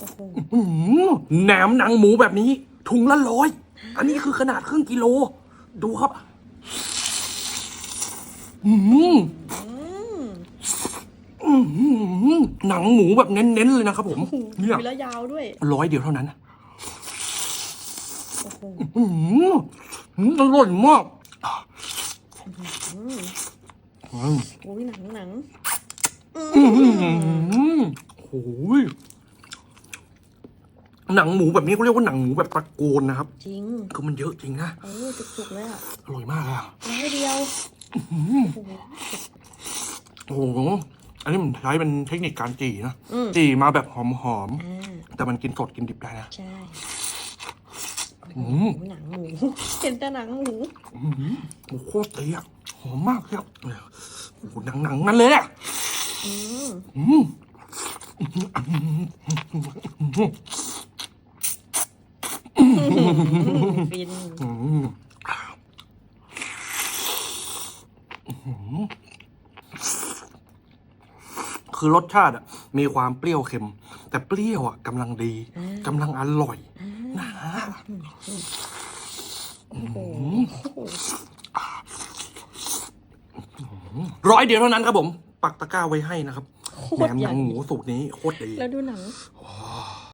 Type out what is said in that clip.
โอ้โหอื้อหือแหนมหนังหมูแบบนี้ ถุงละร้อย อันนี้คือขนาดครึ่งกิโล ดูครับ อืมอื้อหือหนังหมูแบบเน้นๆเลยนะครับผมเนี่ยมีแล้วยาวด้วย ร้อยเดียวเท่านั้น โอ้โหอืมอืมอร่อยมากอืมโอ้ยหนังหนัง อืมโอ้ย หนังหมูแบบนี้เขาเรียกว่าหนังหมูแบบตะโกนนะครับ จริงคือมันเยอะจริงนะโอ้ยจุกๆเลยอะอร่อยมากเลยอะร้อยเดียวโอ้โหโอ้โหอันนี้มันใช้เป็นเทคนิคการจีนะอืมจีมาแบบหอมอ่าๆแต่มันกินสดกินดิบได้นะใช่โอ้อืโหมหนังหมูเห็นแต่หนังหมูโอ้โหโคตรดีอะหอมมากเลยอะโอ้โหหนังๆนั่นเลยอะอืมอืม ฟินคือรสชาติอะมีความเปรี้ยวเค็ม แต่เปรี้ยวอะกำลังดีกำลังอร่อยนะร้อยเดียวเท่านั้นครับผม ปักตะกร้าไว้ให้นะครับแหนมหนังหมูสูตรนี้โคตรดี แล้วดูหนัง